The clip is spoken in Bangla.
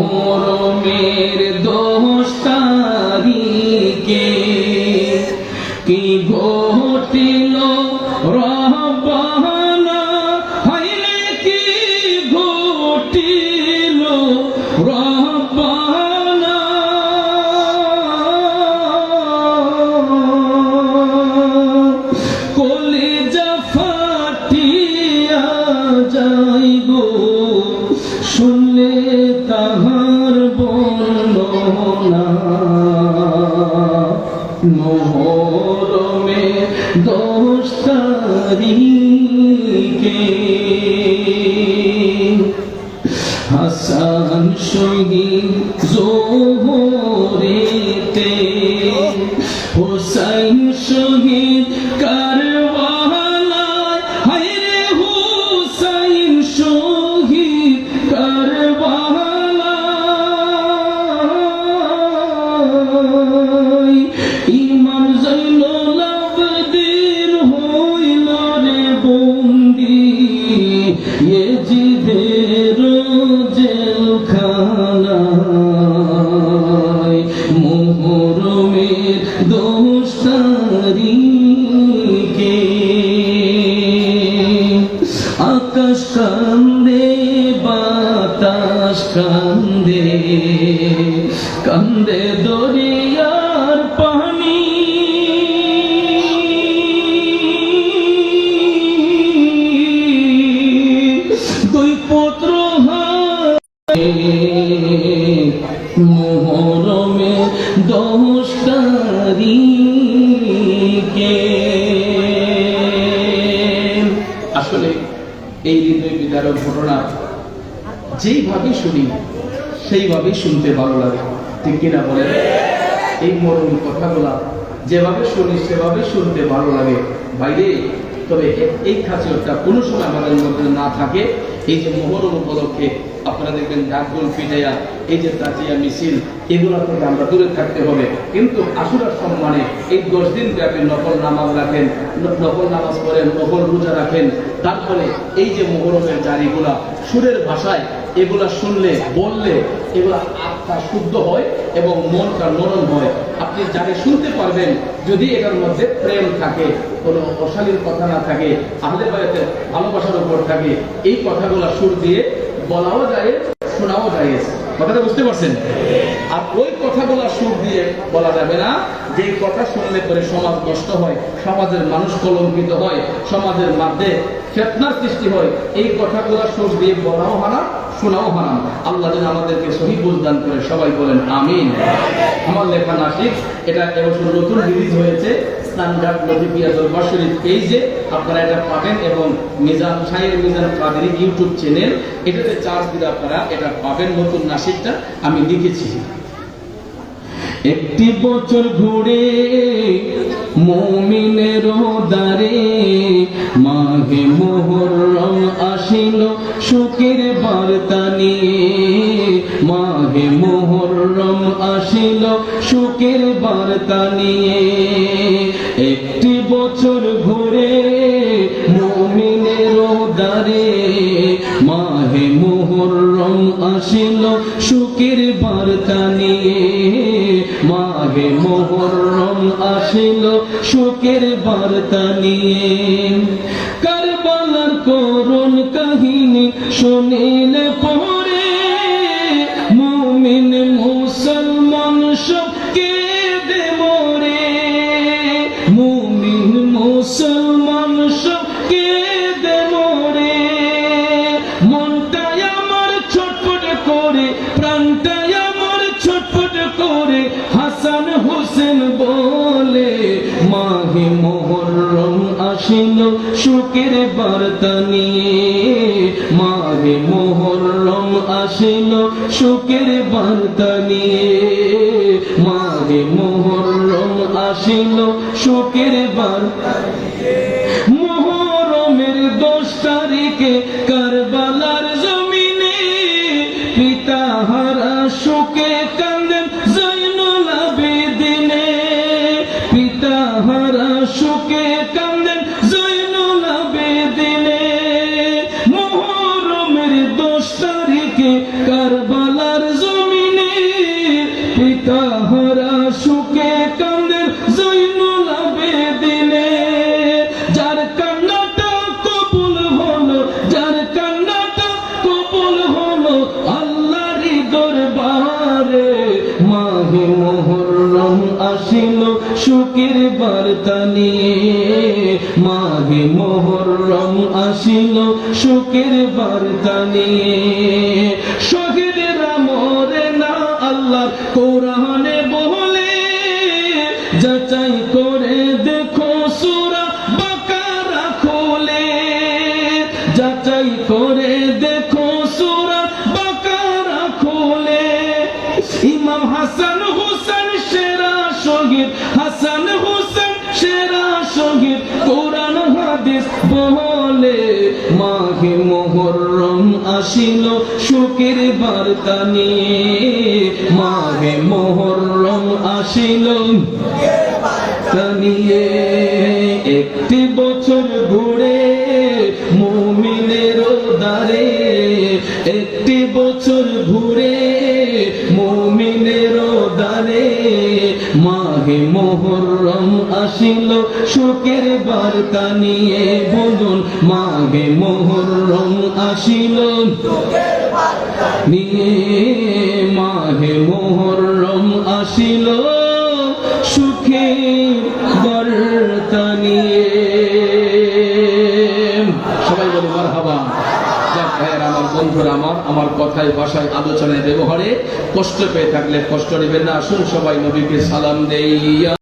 মোহরমের দোষ তারিখে কি ঘটিল দোষ হাসান শহীদ জোহরেতে। হোসাইন শহীদ কারবালায়। হায়রে হোসাইন শহীদ কারবালায়। ইমাম জৈনুল কান্দে কান্দে দরিয়ার পানি। দুই পুত্র মোহরমে দশ তারিখে আসলে এই হৃদয় বিদারক ঘটনা যেইভাবে শুনি, সেইভাবেই শুনতে ভালো লাগে। ঠিক কিনা বলে এই মরণ কথাগুলা যেভাবে শুনি সেভাবে শুনতে ভালো লাগে। বাইরে, তবে এই খাসিয়তটা কোনো সময় আমাদের মধ্যে না থাকে। এই যে মোহরম উপলক্ষে আপনারা দেখবেন ঢাকুল পিটাইয়া এই যে তাজিয়া মিছিল, এগুলো থেকে আমরা দূরে থাকতে হবে। কিন্তু আসুরার সম্মানে এই দশ দিন ব্যাপী নকল নামাজ রাখেন নকল নামাজ পড়েন নকল রোজা রাখেন। তারপরে এই যে মোহরমের জারিগুলা, সুরের ভাষায় এগুলা শুনলে, বললে এগুলা আত্মা শুদ্ধ হয় এবং মনটা নরম হয়। আপনি যাকে শুনতে পারবেন, যদি এটার মধ্যে প্রেম থাকে, কোনো অশালীর কথা না থাকে, আহলে বাড়িতে ভালোবাসার উপর থাকে, এই কথাগুলা সুর দিয়ে বলাও যায় শোনাও যায় কথাটা বুঝতে পারছেন? আর ওই কথাগুলো সুর দিয়ে বলা যাবে না, যে কথা শুনলে পরে সমাজ নষ্ট হয়, সমাজের মানুষ কলঙ্কিত হয়, সমাজের মধ্যে ফেতনার সৃষ্টি হয়, এই কথাগুলো সুর দিয়ে বলাও হানা শোনাও হারাম আল্লাহ যেন আমাদেরকে সহি বুঝদান করে সবাই বলেন, আমিন। আমার লেখা নাসিক, এটা এবছর নতুন রিলিজ হয়েছে আপনারা এটা পাবেন এবং ইউটিউব চ্যানেল, এটাতে চার্জ দিলে আপনারা এটা পাবেন নতুন নাসিকটা। আমি লিখেছি। একটি বছর ঘুরে মমিনের দারে মাঘে মোহরম আসিল, সুখের বার্তা নিয়ে। মাঘে মোহরম আসিল, সুখের বার্তা নিয়ে। একটি বছর ঘুরে মমিনের দারে মাহে মোহরম আসিল, সুখের বার্তা নিয়ে। মাহে মোহরম আসিল সুখের বার্তা নিয়ে। কারবালার করুন কাহিনী শুনিল পরে মুমিন মুসলমান সব সুখের বার্তা নিয়ে মাহে মোহরম আসিল সুখের বার্তা নিয়ে মাহে মোহরম আসিল সুখের বার্তা সুখের বার্তা নিয়ে মাহে মোহররম আসিল সুখের বার্তা নিয়ে শহীদেরা মরে না আল্লাহ কোরআনে বলে, যাচাই করে দেখো সুরা বাকারা খোলে। যাচাই করে দেখো সুরা বাকারা খোলে। ইমাম হাসান শহীদ হাসান হোসেন সেরা শহীদ, কোরআন, হাদিস বলে মাহে মোহরম আসিল, সুখের বার্তা নিয়ে। মাহে মোহরম আসিল নিয়ে। আসিল সুখের বার্তা নিয়ে বলুন মাহে মোহররম আসিল। নিয়ে মাহে মোহররম আসিল। নিয়ে। সবাই বলে মার হাবা আমার বন্ধুরা, আমার আমার কথায়, ভাষায়, আলোচনায়, ব্যবহারে কষ্ট পেয়ে থাকলে কষ্ট নেবেন না। আসুন সবাই নবীকে সালাম দেই।